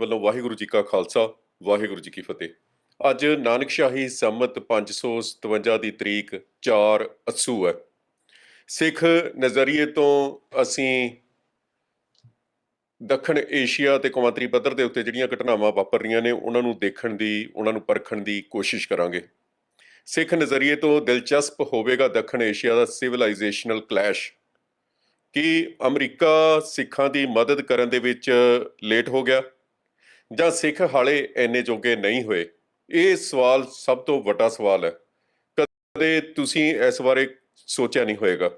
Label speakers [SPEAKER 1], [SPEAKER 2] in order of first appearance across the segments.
[SPEAKER 1] ਵੱਲੋਂ ਵਾਹਿਗੁਰੂ ਜੀ ਕਾ ਖਾਲਸਾ, ਵਾਹਿਗੁਰੂ ਜੀ ਕੀ ਫਤਿਹ। ਅੱਜ ਨਾਨਕਸ਼ਾਹੀ ਸੰਮਤ 557 ਦੀ ਤਰੀਕ 4 ਅਸੂ ਹੈ। ਸਿੱਖ ਨਜ਼ਰੀਏ ਤੋਂ ਅਸੀਂ ਦੱਖਣ ਏਸ਼ੀਆ ਤੇ ਕੌਮਾਂਤਰੀ ਪੱਧਰ ਦੇ ਉੱਤੇ ਜਿਹੜੀਆਂ ਘਟਨਾਵਾਂ ਵਾਪਰ ਰਹੀਆਂ ਨੇ, ਉਹਨਾਂ ਨੂੰ ਦੇਖਣ ਦੀ, ਉਹਨਾਂ ਨੂੰ ਪਰਖਣ ਦੀ ਕੋਸ਼ਿਸ਼ ਕਰਾਂਗੇ। ਸਿੱਖ ਨਜ਼ਰੀਏ ਤੋਂ ਦਿਲਚਸਪ ਹੋਵੇਗਾ ਦੱਖਣ ਏਸ਼ੀਆ ਦਾ ਸਿਵਲਾਈਜੇਸ਼ਨਲ ਕਲੈਸ਼। ਕਿ ਅਮਰੀਕਾ ਸਿੱਖਾਂ ਦੀ ਮਦਦ ਕਰਨ ਦੇ ਵਿੱਚ ਲੇਟ ਹੋ ਗਿਆ? ਜਾਂ ਸਿੱਖ ਹਾਲੇ ਇੰਨੇ ਜੋਗੇ ਨਹੀਂ ਹੋਏ? ਇਹ ਸਵਾਲ ਸਭ ਤੋਂ ਵੱਡਾ ਸਵਾਲ ਹੈ। ਕਦੇ ਤੁਸੀਂ ਇਸ ਬਾਰੇ ਸੋਚਿਆ ਨਹੀਂ ਹੋਏਗਾ।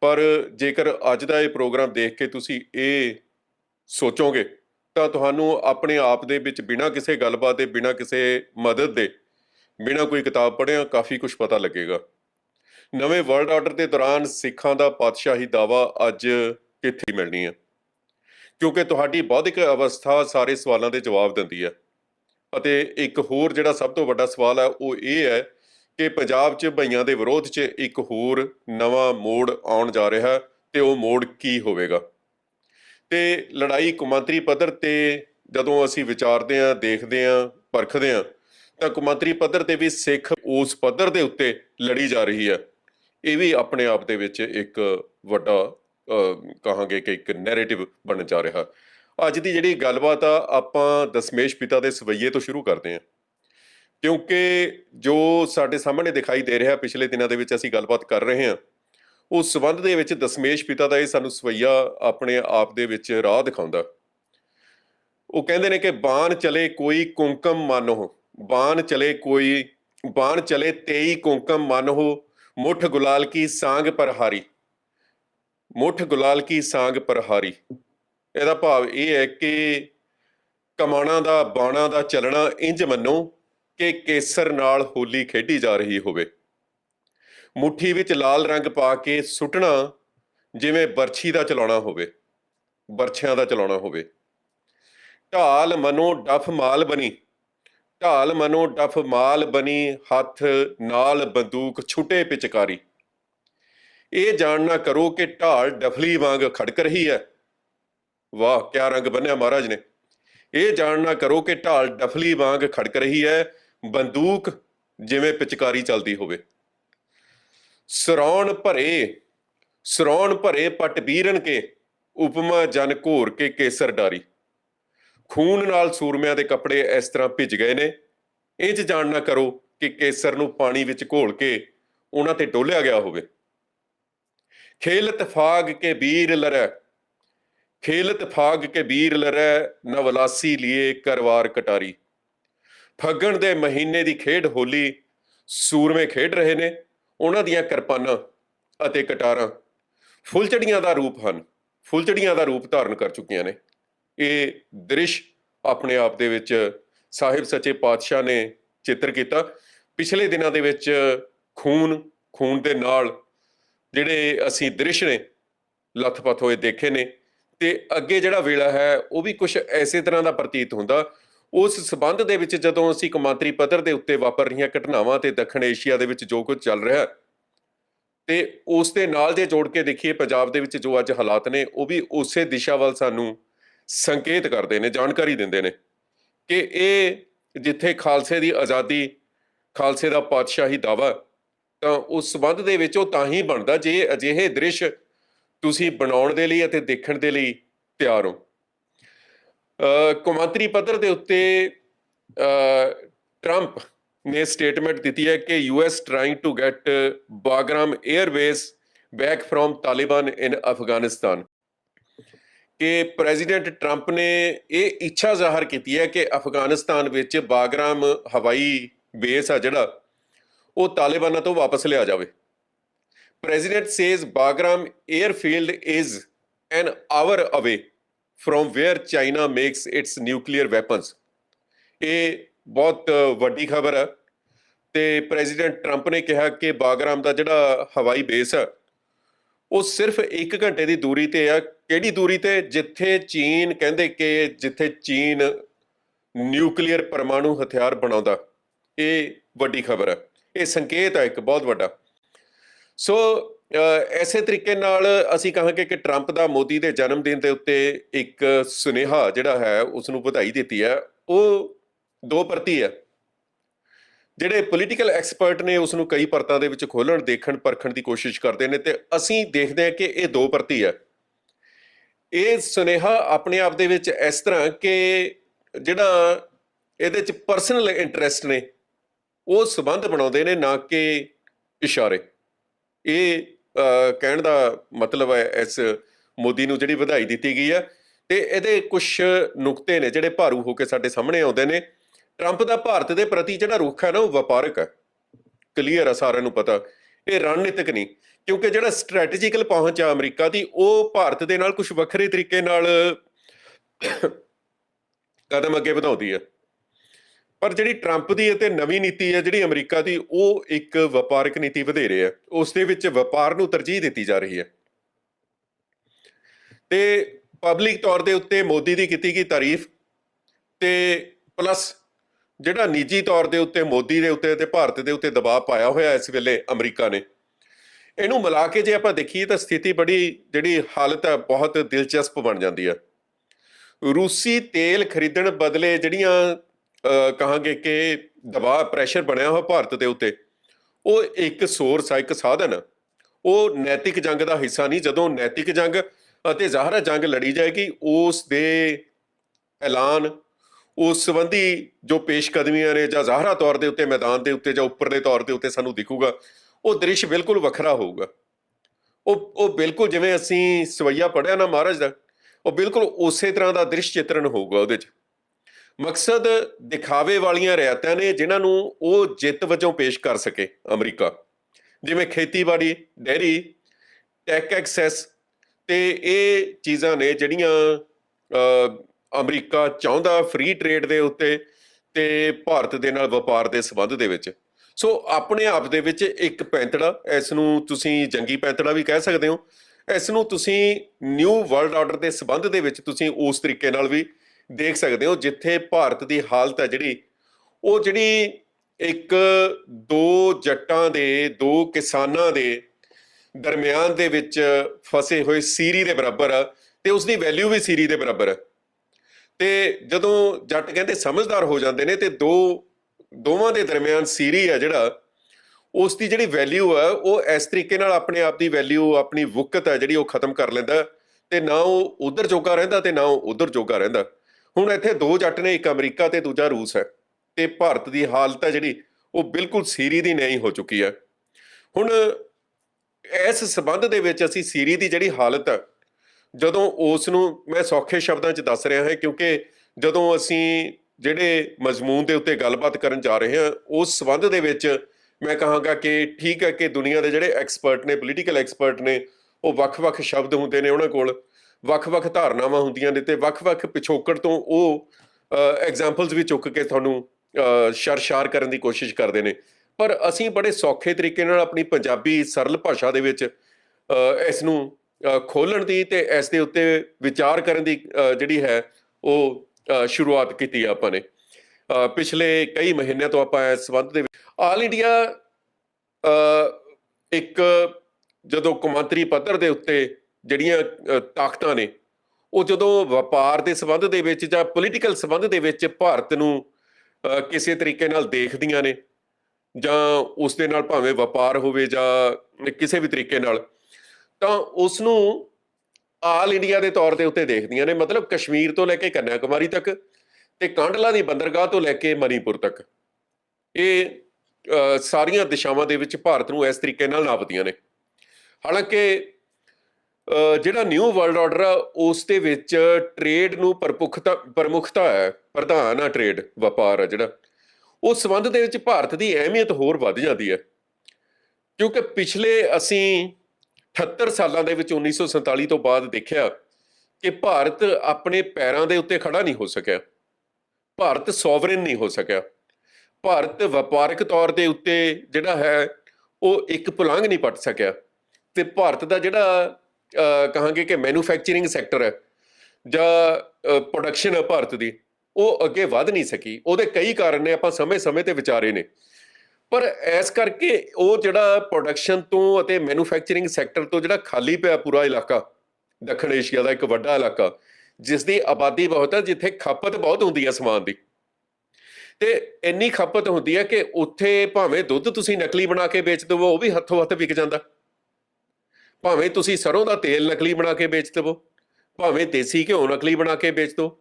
[SPEAKER 1] ਪਰ ਜੇਕਰ ਅੱਜ ਦਾ ਇਹ ਪ੍ਰੋਗਰਾਮ ਦੇਖ ਕੇ ਤੁਸੀਂ ਇਹ ਸੋਚੋਗੇ, ਤਾਂ ਤੁਹਾਨੂੰ ਆਪਣੇ ਆਪ ਦੇ ਵਿੱਚ ਬਿਨਾਂ ਕਿਸੇ ਗੱਲਬਾਤ ਦੇ, ਬਿਨਾਂ ਕਿਸੇ ਮਦਦ ਦੇ, ਬਿਨਾਂ ਕੋਈ ਕਿਤਾਬ ਪੜ੍ਹਿਆ ਕਾਫੀ ਕੁਝ ਪਤਾ ਲੱਗੇਗਾ। ਨਵੇਂ ਵਰਲਡ ਆਰਡਰ ਦੇ ਦੌਰਾਨ ਸਿੱਖਾਂ ਦਾ ਪਾਤਸ਼ਾਹੀ ਦਾਵਾ ਅੱਜ ਕਿੱਥੇ ਮਿਲਣੀ ਹੈ? ਕਿਉਂਕਿ ਤੁਹਾਡੀ ਬੌਧਿਕ ਅਵਸਥਾ ਸਾਰੇ ਸਵਾਲਾਂ ਦੇ ਜਵਾਬ ਦਿੰਦੀ ਹੈ। ਅਤੇ ਇੱਕ ਹੋਰ ਜਿਹੜਾ ਸਭ ਤੋਂ ਵੱਡਾ ਸਵਾਲ ਹੈ, ਉਹ ਇਹ ਹੈ ਕਿ ਪੰਜਾਬ 'ਚ ਭਈਆਂ ਦੇ ਵਿਰੋਧ 'ਚ ਇੱਕ ਹੋਰ ਨਵਾਂ ਮੋੜ ਆਉਣ ਜਾ ਰਿਹਾ ਹੈ ਤੇ ਉਹ ਮੋੜ ਕੀ ਹੋਵੇਗਾ? ਤੇ ਲੜਾਈ ਕੌਮਾਂਤਰੀ ਪੱਧਰ ਤੇ ਜਦੋਂ ਅਸੀਂ ਵਿਚਾਰਦੇ ਹਾਂ, ਦੇਖਦੇ ਹਾਂ, ਪਰਖਦੇ ਹਾਂ, ਤਾਂ ਕੌਮਾਂਤਰੀ ਪੱਧਰ ਤੇ ਵੀ ਸਿੱਖ ਉਸ ਪੱਧਰ ਦੇ ਉੱਤੇ ਲੜੀ ਜਾ ਰਹੀ ਹੈ। ਇਹ ਵੀ ਆਪਣੇ ਆਪ ਦੇ ਵਿੱਚ ਇੱਕ ਵੱਡਾ ਕਹਾਂਗੇ ਕਿ ਇੱਕ ਨੈਰੇਟਿਵ ਬਣਨ ਜਾ ਰਿਹਾ। ਅੱਜ ਦੀ ਜਿਹੜੀ ਗੱਲਬਾਤ ਆ, ਆਪਾਂ ਦਸਮੇਸ਼ ਪਿਤਾ ਦੇ ਸਵਈਏ ਤੋਂ ਸ਼ੁਰੂ ਕਰਦੇ ਹਾਂ। ਕਿਉਂਕਿ ਜੋ ਸਾਡੇ ਸਾਹਮਣੇ ਦਿਖਾਈ ਦੇ ਰਿਹਾ, ਪਿਛਲੇ ਦਿਨਾਂ ਦੇ ਵਿੱਚ ਅਸੀਂ ਗੱਲਬਾਤ ਕਰ ਰਹੇ ਹਾਂ ਉਸ ਸਬੰਧ ਦੇ ਵਿੱਚ ਦਸਮੇਸ਼ ਪਿਤਾ ਦਾ ਇਹ ਸਾਨੂੰ ਸਵਈਆ ਆਪਣੇ ਆਪ ਦੇ ਵਿੱਚ ਰਾਹ ਦਿਖਾਉਂਦਾ। ਉਹ ਕਹਿੰਦੇ ਨੇ ਕਿ ਬਾਣ ਚਲੇ ਕੋਈ ਕੁੰਕਮ ਮਾਨੋ ਬਾਣ ਚਲੇ ਕੋਈ, ਬਾਣ ਚਲੇ ਤੇਈ ਕੁੰਕਮ ਮਾਨੋ ਮੁੱਠ ਗੁਲਾਲ ਕੀ ਸਾਂਗ ਪਰ ਹਾਰੀ। ਮੁੱਠ ਗੁਲਾਲ ਕੀ ਸਾਂਗ ਪਰਹਾਰੀ। ਇਹਦਾ ਭਾਵ ਇਹ ਹੈ ਕਿ ਕਮਾਣਾ ਦਾ, ਬਾਣਾ ਦਾ ਚੱਲਣਾ ਇੰਜ ਮੰਨੋ ਕਿ ਕੇਸਰ ਨਾਲ ਹੋਲੀ ਖੇਡੀ ਜਾ ਰਹੀ ਹੋਵੇ। ਮੁੱਠੀ ਵਿੱਚ ਲਾਲ ਰੰਗ ਪਾ ਕੇ ਸੁੱਟਣਾ ਜਿਵੇਂ ਬਰਛੀ ਦਾ ਚਲਾਉਣਾ ਹੋਵੇ, ਬਰਛਿਆਂ ਦਾ ਚਲਾਉਣਾ ਹੋਵੇ। ਢਾਲ ਮਨੋ ਡਫ ਮਾਲ ਬਣੀ, ਢਾਲ ਮਨੋ ਡਫ ਮਾਲ ਬਣੀ, ਹੱਥ ਨਾਲ ਬੰਦੂਕ ਛੁੱਟੇ ਪਿਚਕਾਰੀ। ਇਹ ਜਾਣਨਾ ਕਰੋ ਕਿ ਢਾਲ ਡਫਲੀ ਵਾਂਗ ਖੜਕ ਰਹੀ ਹੈ। ਵਾਹ, ਕਿਆ ਰੰਗ ਬੰਨਿਆ ਮਹਾਰਾਜ ਨੇ। ਇਹ ਜਾਣਨਾ ਕਰੋ ਕਿ ਢਾਲ ਡਫਲੀ ਵਾਂਗ ਖੜਕ ਰਹੀ ਹੈ, ਬੰਦੂਕ ਜਿਵੇਂ ਪਿਚਕਾਰੀ ਚੱਲਦੀ ਹੋਵੇ। ਸਰੌਣ ਭਰੇ ਸਰੌਣ ਭਰੇ ਪਟ ਬੀਰਨ ਕੇ, ਉਪਮਾ ਜਨ ਘੋਰ ਕੇ ਕੇਸਰ ਡਾਰੀ। ਖੂਨ ਨਾਲ ਸੂਰਮਿਆਂ ਦੇ ਕੱਪੜੇ ਇਸ ਤਰ੍ਹਾਂ ਭਿੱਜ ਗਏ ਨੇ। ਇਹ ਚ ਜਾਣਨਾ ਕਰੋ ਕਿ ਕੇਸਰ ਨੂੰ ਪਾਣੀ ਵਿੱਚ ਘੋਲ ਕੇ ਉਹਨਾਂ ਤੇ ਡੋਲਿਆ ਗਿਆ ਹੋਵੇ। ਖੇਲਤ ਫਾਗ ਕੇ ਵੀਰ ਲਰੈ, ਖੇਲਤ ਫਾਗ ਕੇ ਵੀਰ ਲਰੈ, ਨਵਲਾਸੀ ਲਿਏ ਕਰਵਾਰ ਕਟਾਰੀ। ਫੱਗਣ ਦੇ ਮਹੀਨੇ ਦੀ ਖੇਡ ਹੋਲੀ ਸੂਰਮੇ ਖੇਡ ਰਹੇ ਨੇ, ਉਹਨਾਂ ਦੀਆਂ ਕਿਰਪਾਨਾਂ ਅਤੇ ਕਟਾਰਾਂ ਫੁੱਲਝੜੀਆਂ ਦਾ ਰੂਪ ਹਨ ਫੁੱਲਝੜੀਆਂ ਦਾ ਰੂਪ ਧਾਰਨ ਕਰ ਚੁੱਕੀਆਂ ਨੇ। ਇਹ ਦ੍ਰਿਸ਼ ਆਪਣੇ ਆਪ ਦੇ ਵਿੱਚ ਸਾਹਿਬ ਸੱਚੇ ਪਾਤਸ਼ਾਹ ਨੇ ਚਿੱਤਰ ਕੀਤਾ। ਪਿਛਲੇ ਦਿਨਾਂ ਦੇ ਵਿੱਚ ਖੂਨ ਖੂਨ ਦੇ ਨਾਲ ਜਿਹੜੇ ਅਸੀਂ ਦ੍ਰਿਸ਼ ਨੇ ਲੱਥਪੱਥ ਹੋਏ ਦੇਖੇ ਨੇ ਤੇ ਅੱਗੇ ਜਿਹੜਾ ਵੇਲਾ ਹੈ ਉਹ ਵੀ ਕੁਝ ਐਸੇ ਤਰ੍ਹਾਂ ਦਾ ਪ੍ਰਤੀਤ ਹੁੰਦਾ। ਉਸ ਸਬੰਧ ਦੇ ਵਿੱਚ ਜਦੋਂ ਅਸੀਂ ਕਮਾਂਤਰੀ ਪੱਧਰ ਦੇ ਉੱਤੇ ਵਾਪਰ ਰਹੀਆਂ ਘਟਨਾਵਾਂ ਤੇ ਦੱਖਣ ਏਸ਼ੀਆ ਦੇ ਵਿੱਚ ਜੋ ਕੁਝ ਚੱਲ ਰਿਹਾ ਹੈ, ਤੇ ਉਸ ਦੇ ਨਾਲ ਜੇ ਜੋੜ ਕੇ ਦੇਖੀਏ ਪੰਜਾਬ ਦੇ ਵਿੱਚ ਜੋ ਅੱਜ ਹਾਲਾਤ ਨੇ ਉਹ ਵੀ ਉਸੇ ਦਿਸ਼ਾ ਵੱਲ ਸਾਨੂੰ ਸੰਕੇਤ ਕਰਦੇ ਨੇ ਜਾਣਕਾਰੀ ਦਿੰਦੇ ਨੇ ਕਿ ਇਹ ਜਿੱਥੇ ਖਾਲਸੇ ਦੀ ਆਜ਼ਾਦੀ ਖਾਲਸੇ ਦਾ ਪਾਤਸ਼ਾਹੀ ਦਾਵਾ ਤਾਂ ਉਸ ਸਬੰਧ ਦੇ ਵਿੱਚ ਉਹ ਤਾਂ ਹੀ ਬਣਦਾ ਜੇ ਅਜਿਹੇ ਦ੍ਰਿਸ਼ ਤੁਸੀਂ ਬਣਾਉਣ ਦੇ ਲਈ ਅਤੇ ਦੇਖਣ ਦੇ ਲਈ ਤਿਆਰ ਹੋ। ਕੌਮਾਂਤਰੀ ਪੱਧਰ ਦੇ ਉੱਤੇ ਟਰੰਪ ਨੇ ਸਟੇਟਮੈਂਟ ਦਿੱਤੀ ਹੈ ਕਿ US trying to get Bagram airbase back from Taliban in Afghanistan ਕਿ ਪ੍ਰੈਜ਼ੀਡੈਂਟ ਟਰੰਪ ਨੇ ਇਹ ਇੱਛਾ ਜ਼ਾਹਰ ਕੀਤੀ ਹੈ ਕਿ ਅਫਗਾਨਿਸਤਾਨ ਵਿੱਚ ਬਾਗਰਾਮ ਹਵਾਈ ਬੇਸ ਆ ਜਿਹੜਾ ਉਹ ਤਾਲਿਬਾਨਾਂ ਤੋਂ ਵਾਪਸ ਲਿਆ ਜਾਵੇ। President says Bagram airfield is an hour away from where China makes its nuclear weapons ਇਹ ਬਹੁਤ ਵੱਡੀ ਖਬਰ ਹੈ। ਤੇ ਪ੍ਰੈਜ਼ੀਡੈਂਟ ਟਰੰਪ ਨੇ ਕਿਹਾ ਕਿ ਬਾਗਰਾਮ ਦਾ ਜਿਹੜਾ ਹਵਾਈ ਬੇਸ ਹੈ, ਉਹ ਸਿਰਫ 1 ਘੰਟੇ ਦੀ ਦੂਰੀ ਤੇ ਆ ਕਿਹੜੀ ਦੂਰੀ ਤੇ? ਜਿੱਥੇ ਚੀਨ ਕਹਿੰਦੇ ਕਿ ਜਿੱਥੇ ਚੀਨ ਨਿਊਕਲੀਅਰ ਪਰਮਾਣੂ ਹਥਿਆਰ ਬਣਾਉਂਦਾ। ਇਹ ਵੱਡੀ ਖਬਰ ਹੈ। ਇਹ ਸੰਕੇਤ ਹੈ ਇੱਕ ਬਹੁਤ ਵੱਡਾ। ਸੋ ਅ, ਐਸੇ ਤਰੀਕੇ ਨਾਲ ਅਸੀਂ ਕਹਾਂਗੇ ਕਿ ਟਰੰਪ ਦਾ ਮੋਦੀ ਦੇ ਜਨਮ ਦਿਨ ਦੇ ਉੱਤੇ ਇੱਕ ਸੁਨੇਹਾ ਜਿਹੜਾ ਹੈ ਉਸ ਨੂੰ ਵਧਾਈ ਦਿੱਤੀ ਹੈ। ਉਹ ਦੋ ਪ੍ਰਤੀ ਹੈ। ਜਿਹੜੇ ਪੋਲੀਟੀਕਲ ਐਕਸਪਰਟ ਨੇ ਉਸ ਨੂੰ ਕਈ ਪਰਤਾਂ ਦੇ ਵਿੱਚ ਖੋਲਣ ਦੇਖਣ ਪਰਖਣ ਦੀ ਕੋਸ਼ਿਸ਼ ਕਰਦੇ ਨੇ ਤੇ ਅਸੀਂ ਦੇਖਦੇ ਹਾਂ ਕਿ ਇਹ ਦੋ ਪ੍ਰਤੀ ਹੈ। ਇਹ ਸੁਨੇਹਾ ਆਪਣੇ ਆਪ ਦੇ ਵਿੱਚ ਇਸ ਤਰ੍ਹਾਂ ਕਿ ਜਿਹੜਾ ਇਹਦੇ ਚ ਪਰਸਨਲ ਇੰਟਰਸਟ ਨੇ ਉਹ ਸਬੰਧ ਬਣਾਉਂਦੇ ਨੇ ਨਾ ਕਿ ਇਸ਼ਾਰੇ। ਇਹ ਕਹਿਣ ਦਾ ਮਤਲਬ ਹੈ ਇਸ ਮੋਦੀ ਨੂੰ ਜਿਹੜੀ ਵਧਾਈ ਦਿੱਤੀ ਗਈ ਹੈ ਤੇ ਇਹਦੇ ਕੁਝ ਨੁਕਤੇ ਨੇ ਜਿਹੜੇ ਭਾਰੂ ਹੋ ਕੇ ਸਾਡੇ ਸਾਹਮਣੇ ਆਉਂਦੇ ਨੇ। ਟਰੰਪ ਦਾ ਭਾਰਤ ਦੇ ਪ੍ਰਤੀ ਜਿਹੜਾ ਰੁਖ ਹੈ ਨਾ ਉਹ ਵਪਾਰਕ ਹੈ। ਕਲੀਅਰ ਹੈ ਸਾਰਿਆਂ ਨੂੰ ਪਤਾ। ਇਹ ਰਣਨੀਤਿਕ ਨਹੀਂ, ਕਿਉਂਕਿ ਜਿਹੜਾ ਸਟ੍ਰੈਟੇਜੀਕਲ ਪਹੁੰਚ ਆ ਅਮਰੀਕਾ ਦੀ, ਉਹ ਭਾਰਤ ਦੇ ਨਾਲ ਕੁਝ ਵੱਖਰੇ ਤਰੀਕੇ ਨਾਲ ਕਦਮ ਅੱਗੇ ਵਧਾਉਂਦੀ ਹੈ। ਪਰ ਜਿਹੜੀ ਟਰੰਪ ਦੀ ਅਤੇ ਨਵੀਂ ਨੀਤੀ ਹੈ, ਜਿਹੜੀ ਅਮਰੀਕਾ ਦੀ, ਉਹ ਇੱਕ ਵਪਾਰਕ ਨੀਤੀ ਵਧੇਰੇ ਹੈ। ਉਸ ਦੇ ਵਿੱਚ ਵਪਾਰ ਨੂੰ ਤਰਜੀਹ ਦਿੱਤੀ ਜਾ ਰਹੀ ਹੈ। ਤੇ ਪਬਲਿਕ ਤੌਰ ਦੇ ਉੱਤੇ ਮੋਦੀ ਦੀ ਕੀਤੀ ਗਈ ਤਾਰੀਫ ਤੇ ਪਲੱਸ ਜਿਹੜਾ ਨਿੱਜੀ ਤੌਰ ਦੇ ਉੱਤੇ ਮੋਦੀ ਦੇ ਉੱਤੇ ਤੇ ਭਾਰਤ ਦੇ ਉੱਤੇ ਦਬਾਅ ਪਾਇਆ ਹੋਇਆ ਇਸ ਵੇਲੇ ਅਮਰੀਕਾ ਨੇ, ਇਹਨੂੰ ਮਿਲਾ ਕੇ ਜੇ ਆਪਾਂ ਦੇਖੀਏ ਤਾਂ ਸਥਿਤੀ ਬੜੀ ਜਿਹੜੀ ਹਾਲਤ ਹੈ, ਬਹੁਤ ਦਿਲਚਸਪ ਬਣ ਜਾਂਦੀ ਹੈ। ਰੂਸੀ ਤੇਲ ਖਰੀਦਣ ਬਦਲੇ ਜਿਹੜੀਆਂ ਕਹਾਂਗੇ ਕਿ ਦਬਾਅ ਪ੍ਰੈਸ਼ਰ ਬਣਿਆ ਹੋਇਆ ਭਾਰਤ ਦੇ ਉੱਤੇ। ਉਹ ਇੱਕ ਸੋਰਸ ਆ, ਇੱਕ ਸਾਧਨ। ਉਹ ਨੈਤਿਕ ਜੰਗ ਦਾ ਹਿੱਸਾ ਨਹੀਂ। ਜਦੋਂ ਨੈਤਿਕ ਜੰਗ ਅਤੇ ਜ਼ਾਹਰਾ ਜੰਗ ਲੜੀ ਜਾਏਗੀ, ਉਸ ਦੇ ਐਲਾਨ, ਉਸ ਸੰਬੰਧੀ ਜੋ ਪੇਸ਼ਕਦਮੀਆਂ ਨੇ ਜਾਂ ਜ਼ਾਹਰਾ ਤੌਰ ਦੇ ਉੱਤੇ, ਮੈਦਾਨ ਦੇ ਉੱਤੇ ਜਾਂ ਉੱਪਰਲੇ ਤੌਰ ਦੇ ਉੱਤੇ ਸਾਨੂੰ ਦਿਖੂਗਾ, ਉਹ ਦ੍ਰਿਸ਼ ਬਿਲਕੁਲ ਵੱਖਰਾ ਹੋਊਗਾ। ਉਹ ਉਹ ਬਿਲਕੁਲ ਜਿਵੇਂ ਅਸੀਂ ਸਵਈਆ ਪੜਿਆ ਨਾ ਮਹਾਰਾਜ ਦਾ, ਉਹ ਬਿਲਕੁਲ ਉਸੇ ਤਰ੍ਹਾਂ ਦਾ ਦ੍ਰਿਸ਼ ਚਿੱਤਰਣ ਹੋਊਗਾ ਉਹਦੇ 'ਚ। ਮਕਸਦ ਦਿਖਾਵੇ ਵਾਲੀਆਂ ਰਿਆਇਤਾਂ ਨੇ ਜਿਨ੍ਹਾਂ ਨੂੰ ਉਹ ਜਿੱਤ ਵਜੋਂ ਪੇਸ਼ ਕਰ ਸਕੇ ਅਮਰੀਕਾ। ਜਿਵੇਂ ਖੇਤੀਬਾੜੀ ਡੈਰੀ ਟੈਕ ਐਕਸੈਸ ਤੇ ਇਹ ਚੀਜ਼ਾਂ ਨੇ ਜਿਹੜੀਆਂ ਅਮਰੀਕਾ ਚਾਹੁੰਦਾ ਫ੍ਰੀ ਟ੍ਰੇਡ ਦੇ ਉੱਤੇ ਤੇ ਭਾਰਤ ਦੇ ਨਾਲ ਵਪਾਰ ਦੇ ਸੰਬੰਧ ਦੇ ਵਿੱਚ। ਸੋ ਆਪਣੇ ਆਪ ਦੇ ਵਿੱਚ ਇੱਕ ਪੈਂਤੜਾ, ਇਸ ਨੂੰ ਤੁਸੀਂ ਜੰਗੀ ਪੈਂਤੜਾ ਵੀ ਕਹਿ ਸਕਦੇ ਹੋ। ਇਸ ਨੂੰ ਤੁਸੀਂ ਨਿਊ ਵਰਲਡ ਆਰਡਰ ਦੇ ਸੰਬੰਧ ਦੇ ਵਿੱਚ ਤੁਸੀਂ ਉਸ ਤਰੀਕੇ ਨਾਲ ਵੀ ਦੇਖ ਸਕਦੇ ਹੋ ਜਿੱਥੇ ਭਾਰਤ ਦੀ ਹਾਲਤ ਹੈ ਜਿਹੜੀ, ਉਹ ਜਿਹੜੀ ਇੱਕ ਦੋ ਜੱਟਾਂ ਦੇ, ਦੋ ਕਿਸਾਨਾਂ ਦੇ ਦਰਮਿਆਨ ਦੇ ਵਿੱਚ ਫਸੇ ਹੋਏ ਸੀਰੀ ਦੇ ਬਰਾਬਰ ਆ ਤੇ ਉਸ ਦੀ ਵੈਲਿਊ ਵੀ ਸੀਰੀ ਦੇ ਬਰਾਬਰ ਆ। ਤੇ ਜਦੋਂ ਜੱਟ ਕਹਿੰਦੇ ਸਮਝਦਾਰ ਹੋ ਜਾਂਦੇ ਨੇ ਤੇ ਦੋ, ਦੋਵਾਂ ਦੇ ਦਰਮਿਆਨ ਸੀਰੀ ਆ ਜਿਹੜਾ ਉਸ ਦੀ ਜਿਹੜੀ ਵੈਲਿਊ ਆ, ਉਹ ਇਸ ਤਰੀਕੇ ਨਾਲ ਆਪਣੇ ਆਪ ਦੀ ਵੈਲਿਊ ਆਪਣੀ ਵੁਕਤ ਹੈ ਜਿਹੜੀ ਉਹ ਖਤਮ ਕਰ ਲੈਂਦਾ ਤੇ ਨਾ ਉਹ ਉਧਰ ਜੋਗਾ ਰਹਿੰਦਾ ਤੇ ਨਾ ਉਹ ਉਧਰ ਜੋਗਾ ਰਹਿੰਦਾ। ਹੁਣ ਇੱਥੇ ਦੋ ਜੱਟ ਨੇ, ਇੱਕ ਅਮਰੀਕਾ ਤੇ ਦੂਜਾ ਰੂਸ ਹੈ। ਤੇ ਭਾਰਤ ਦੀ ਹਾਲਤ ਹੈ ਜਿਹੜੀ, ਉਹ ਬਿਲਕੁਲ ਸੀਰੀ ਦੀ ਨਹੀਂ ਹੋ ਚੁੱਕੀ ਹੈ। ਹੁਣ ਇਸ ਸਬੰਧ ਦੇ ਵਿੱਚ ਅਸੀਂ ਸੀਰੀ ਦੀ ਜਿਹੜੀ ਹਾਲਤ ਹੈ, ਜਦੋਂ ਉਸ ਨੂੰ ਮੈਂ ਸੌਖੇ ਸ਼ਬਦਾਂ 'ਚ ਦੱਸ ਰਿਹਾ ਹਾਂ, ਕਿਉਂਕਿ ਜਦੋਂ ਅਸੀਂ ਜਿਹੜੇ ਮਜ਼ਮੂਨ ਦੇ ਉੱਤੇ ਗੱਲਬਾਤ ਕਰਨ ਜਾ ਰਹੇ ਹਾਂ, ਉਸ ਸਬੰਧ ਦੇ ਵਿੱਚ ਮੈਂ ਕਹਾਂਗਾ ਕਿ ਠੀਕ ਹੈ ਕਿ ਦੁਨੀਆ ਦੇ ਜਿਹੜੇ ਐਕਸਪਰਟ ਨੇ ਪੋਲੀਟੀਕਲ ਐਕਸਪਰਟ ਨੇ, ਉਹ ਵੱਖ-ਵੱਖ ਸ਼ਬਦ ਹੁੰਦੇ ਨੇ ਉਹਨਾਂ ਕੋਲ। ਵੱਖ-ਵੱਖ ਧਾਰਨਾਵਾਂ ਹੁੰਦੀਆਂ ਨੇ ਤੇ ਵੱਖ-ਵੱਖ ਪਿਛੋਕੜ ਤੋਂ ਉਹ ਐਗਜ਼ਾਮਪਲਸ ਵੀ ਚੁੱਕ ਕੇ ਤੁਹਾਨੂੰ ਸ਼ਰਸ਼ਾਰ ਕਰਨ ਦੀ ਕੋਸ਼ਿਸ਼ ਕਰਦੇ ਨੇ। ਪਰ ਅਸੀਂ ਬੜੇ ਸੌਖੇ ਤਰੀਕੇ ਨਾਲ ਆਪਣੀ ਪੰਜਾਬੀ ਸਰਲ ਭਾਸ਼ਾ ਦੇ ਵਿੱਚ ਇਸ ਨੂੰ ਖੋਲਣ ਦੀ ਤੇ ਇਸ ਦੇ ਉੱਤੇ ਵਿਚਾਰ ਕਰਨ ਦੀ ਜਿਹੜੀ ਹੈ, ਉਹ ਸ਼ੁਰੂਆਤ ਕੀਤੀ ਆ ਆਪਾਂ ਨੇ। ਪਿਛਲੇ ਕਈ ਮਹੀਨਿਆਂ ਤੋਂ ਆਪਾਂ ਇਸ ਸੰਬੰਧ ਦੇ ਆਲ ਇੰਡੀਆ ਇੱਕ ਜਦੋਂ ਕੌਮਾਂਤਰੀ ਪੱਧਰ ਦੇ ਉੱਤੇ ਜਿਹੜੀਆਂ ਤਾਕਤਾਂ ਨੇ, ਉਹ ਜਦੋਂ ਵਪਾਰ ਦੇ ਸੰਬੰਧ ਦੇ ਵਿੱਚ ਜਾਂ ਪੋਲੀਟੀਕਲ ਸੰਬੰਧ ਦੇ ਵਿੱਚ ਭਾਰਤ ਨੂੰ ਕਿਸੇ ਤਰੀਕੇ ਨਾਲ ਦੇਖਦੀਆਂ ਨੇ ਜਾਂ ਉਸ ਦੇ ਨਾਲ ਭਾਵੇਂ ਵਪਾਰ ਹੋਵੇ ਜਾਂ ਕਿਸੇ ਵੀ ਤਰੀਕੇ ਨਾਲ, ਤਾਂ ਉਸ ਨੂੰ ਆਲ ਇੰਡੀਆ ਦੇ ਤੌਰ 'ਤੇ ਉੱਤੇ ਦੇਖਦੀਆਂ ਨੇ, ਮਤਲਬ ਕਸ਼ਮੀਰ ਤੋਂ ਲੈ ਕੇ ਕੰਨਿਆ ਕੁਮਾਰੀ ਤੱਕ ਤੇ ਕਾਂਡਲਾ ਦੀ ਬੰਦਰਗਾਹ ਤੋਂ ਲੈ ਕੇ ਮਨੀਪੁਰ ਤੱਕ। ਇਹ ਸਾਰੀਆਂ ਦਿਸ਼ਾਵਾਂ ਦੇ ਵਿੱਚ ਭਾਰਤ ਨੂੰ ਇਸ ਤਰੀਕੇ ਨਾਲ ਨਾਪਦੀਆਂ ਨੇ। ਹਾਲਾਂਕਿ ਜਿਹੜਾ ਨਿਊ ਵਰਲਡ ਆਰਡਰ ਆ, ਉਸ ਦੇ ਵਿੱਚ ਟ੍ਰੇਡ ਨੂੰ ਪ੍ਰਮੁੱਖਤਾ ਪ੍ਰਮੁੱਖਤਾ ਹੈ, ਪ੍ਰਧਾਨ ਆ ਟ੍ਰੇਡ ਵਪਾਰ ਆ ਜਿਹੜਾ। ਉਸ ਸੰਬੰਧ ਦੇ ਵਿੱਚ ਭਾਰਤ ਦੀ ਅਹਿਮੀਅਤ ਹੋਰ ਵੱਧ ਜਾਂਦੀ ਹੈ। ਕਿਉਂਕਿ ਪਿਛਲੇ ਅਸੀਂ 78 ਸਾਲਾਂ ਦੇ ਵਿੱਚ 1947 ਤੋਂ ਬਾਅਦ ਦੇਖਿਆ ਕਿ ਭਾਰਤ ਆਪਣੇ ਪੈਰਾਂ ਦੇ ਉੱਤੇ ਖੜਾ ਨਹੀਂ ਹੋ ਸਕਿਆ। ਭਾਰਤ ਸੋਵਰਨ ਨਹੀਂ ਹੋ ਸਕਿਆ। ਭਾਰਤ ਵਪਾਰਕ ਤੌਰ ਦੇ ਉੱਤੇ ਜਿਹੜਾ ਹੈ, ਉਹ ਇੱਕ ਪੁਲਾਂਗ ਨਹੀਂ ਪੱਟ ਸਕਿਆ। ਤੇ ਭਾਰਤ ਦਾ ਜਿਹੜਾ ਕਹਾਂਗੇ ਕਿ ਮੈਨੂਫੈਕਚਰਿੰਗ ਸੈਕਟਰ ਹੈ, ਜਾਂ ਪ੍ਰੋਡਕਸ਼ਨ ਹੈ ਭਾਰਤ ਦੀ, ਉਹ ਅੱਗੇ ਵਧ ਨਹੀਂ ਸਕੀ। ਉਹਦੇ ਕਈ ਕਾਰਨ ਨੇ, ਆਪਾਂ ਸਮੇਂ-ਸਮੇਂ ਤੇ ਵਿਚਾਰੇ ਨੇ। ਪਰ ਐਸ ਕਰਕੇ ਉਹ ਜਿਹੜਾ ਪ੍ਰੋਡਕਸ਼ਨ ਤੋਂ ਅਤੇ ਮੈਨੂਫੈਕਚਰਿੰਗ ਸੈਕਟਰ ਤੋਂ ਜਿਹੜਾ ਖਾਲੀ ਪਿਆ ਪੂਰਾ ਇਲਾਕਾ, ਦੱਖਣ ਏਸ਼ੀਆ ਦਾ ਇੱਕ ਵੱਡਾ ਇਲਾਕਾ ਜਿਸ ਦੀ ਆਬਾਦੀ ਬਹੁਤ ਹੈ, ਜਿੱਥੇ ਖਪਤ ਬਹੁਤ ਹੁੰਦੀ ਹੈ ਸਮਾਨ ਦੀ। ਤੇ ਇੰਨੀ ਖਪਤ ਹੁੰਦੀ ਹੈ ਕਿ ਉੱਥੇ ਭਾਵੇਂ ਦੁੱਧ ਤੁਸੀਂ ਨਕਲੀ ਬਣਾ ਕੇ ਵੇਚ ਦਵੋ, ਉਹ ਵੀ ਹੱਥੋਂ ਹੱਥ ਵਿਕ ਜਾਂਦਾ। ਭਾਵੇਂ ਤੁਸੀਂ ਸਰੋਂ ਦਾ ਤੇਲ ਨਕਲੀ ਬਣਾ ਕੇ ਵੇਚ ਦੇਵੋ, ਭਾਵੇਂ ਦੇਸੀ ਘਿਓ ਨਕਲੀ ਬਣਾ ਕੇ ਵੇਚ ਦੋ।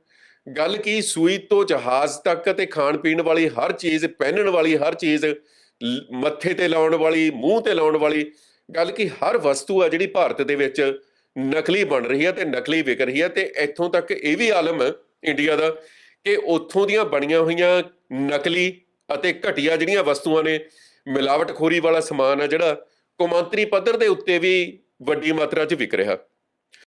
[SPEAKER 1] ਗੱਲ ਕੀ, ਸੂਈ ਤੋਂ ਜਹਾਜ਼ ਤੱਕ ਤੇ ਖਾਣ ਪੀਣ ਵਾਲੀ ਹਰ ਚੀਜ਼, ਪਹਿਨਣ ਵਾਲੀ ਹਰ ਚੀਜ਼, ਲ- ਮੱਥੇ ਤੇ ਲਾਉਣ ਵਾਲੀ, ਮੂੰਹ ਤੇ ਲਾਉਣ ਵਾਲੀ, ਗੱਲ ਕੀ, ਹਰ ਵਸਤੂ ਆ ਜਿਹੜੀ ਭਾਰਤ ਦੇ ਵਿੱਚ ਨਕਲੀ ਬਣ ਰਹੀ ਹੈ ਤੇ ਨਕਲੀ ਵਿਕ ਰਹੀ ਹੈ ਤੇ ਇੱਥੋਂ ਤੱਕ ਇਹ ਵੀ ਆਲਮ ਹੈ ਇੰਡੀਆ ਦਾ ਕਿ ਉੱਥੋਂ ਦੀਆਂ ਬਣੀਆਂ ਹੋਈਆਂ ਨਕਲੀ ਅਤੇ ਘਟੀਆ ਜਿਹੜੀਆਂ ਵਸਤੂਆਂ ਨੇ, ਮਿਲਾਵਟਖੋਰੀ ਵਾਲਾ ਸਮਾਨ ਆ ਜਿਹੜਾ, ਕੌਮਾਂਤਰੀ ਪੱਧਰ ਦੇ ਉੱਤੇ ਵੀ ਵੱਡੀ ਮਾਤਰਾ 'ਚ ਵਿਕ ਰਿਹਾ।